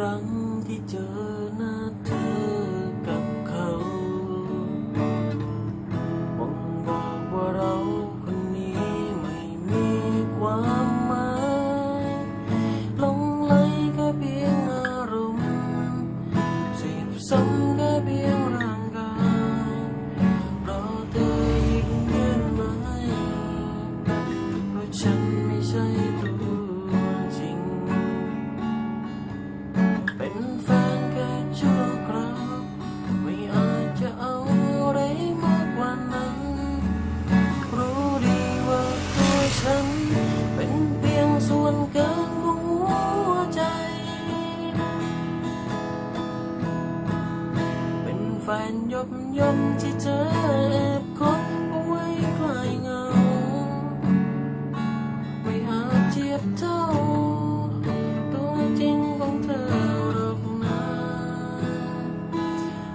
orang เป็นแฟนยบยมที่เธอแอบคบเอาไว้คลายเงา ไม่อาจเทียบเท่า ตัวจริงของเธอหรอกนะ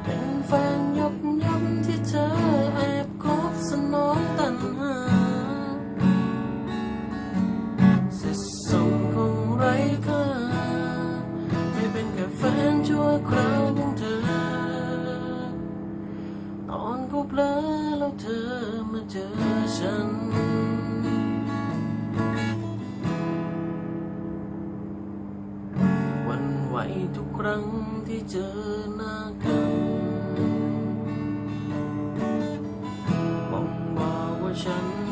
เป็นแฟนยบยมที่เธอแอบคบสนองตัณหาสร็จส่งคงไร้ค่าไม่เป็นแค่แฟนชั่วคราว แล้วเธอมาเจอฉัน วันไหวทุกครั้งที่เจอหน้ากันมองบอกว่าฉัน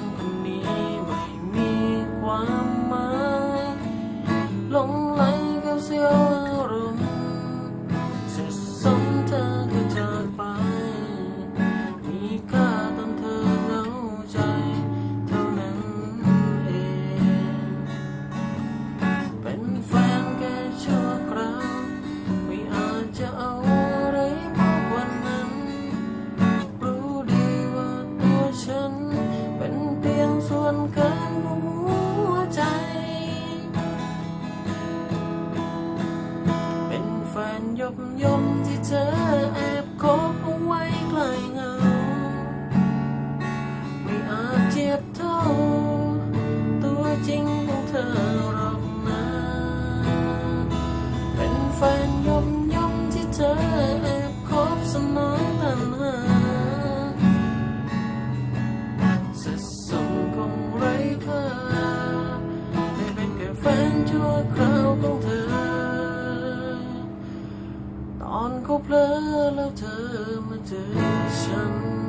ยมที่เธอ อนเขาเพลอแล้วเธอมาเจอฉัน